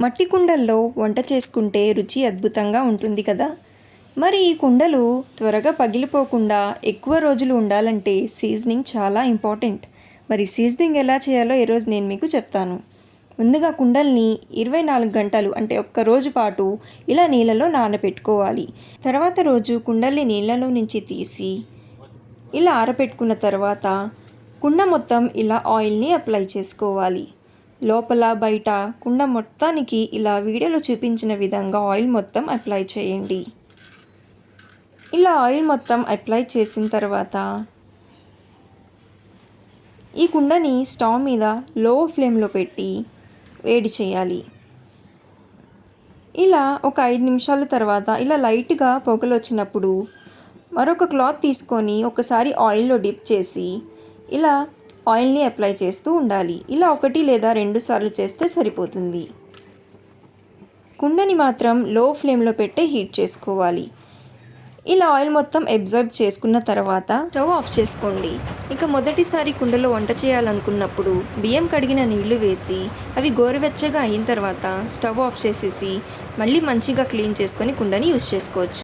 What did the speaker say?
మట్టి కుండల్లో వంట చేసుకుంటే రుచి అద్భుతంగా ఉంటుంది కదా? మరి ఈ కుండలు త్వరగా పగిలిపోకుండా ఎక్కువ రోజులు ఉండాలంటే సీజనింగ్ చాలా ఇంపార్టెంట్. మరి సీజనింగ్ ఎలా చేయాలో ఈరోజు నేను మీకు చెప్తాను. ముందుగా కుండల్ని ఇరవై నాలుగు గంటలు అంటే ఒక్క రోజు పాటు ఇలా నీళ్ళలో నానబెట్టుకోవాలి. తర్వాత రోజు కుండల్ని నీళ్ళలో నుంచి తీసి ఇలా ఆరబెట్టుకున్న తర్వాత కుండ మొత్తం ఇలా ఆయిల్ని అప్లై చేసుకోవాలి. లోపల బయట కుండ మొత్తానికి ఇలా వీడియోలో చూపించిన విధంగా ఆయిల్ మొత్తం అప్లై చేయండి. ఇలా ఆయిల్ మొత్తం అప్లై చేసిన తర్వాత ఈ కుండని స్టవ్ మీద లో ఫ్లేమ్లో పెట్టి వేడి చేయాలి. ఇలా ఒక ఐదు నిమిషాల తర్వాత ఇలా లైట్గా పొగలు వచ్చినప్పుడు మరొక క్లాత్ తీసుకొని ఒకసారి ఆయిల్లో డిప్ చేసి ఇలా ఆయిల్ని అప్లై చేస్తూ ఉండాలి. ఇలా ఒకటి లేదా రెండు సార్లు చేస్తే సరిపోతుంది. కుండని మాత్రం లో ఫ్లేమ్లో పెట్టే హీట్ చేసుకోవాలి. ఇలా ఆయిల్ మొత్తం అబ్జర్బ్ చేసుకున్న తర్వాత స్టవ్ ఆఫ్ చేసుకోండి. ఇక మొదటిసారి కుండలో వంట చేయాలనుకున్నప్పుడు బియ్యం కడిగిన నీళ్ళు వేసి అవి గోరువెచ్చగా అయిన తర్వాత స్టవ్ ఆఫ్ చేసేసి మళ్ళీ మంచిగా క్లీన్ చేసుకొని కుండని యూస్ చేసుకోవచ్చు.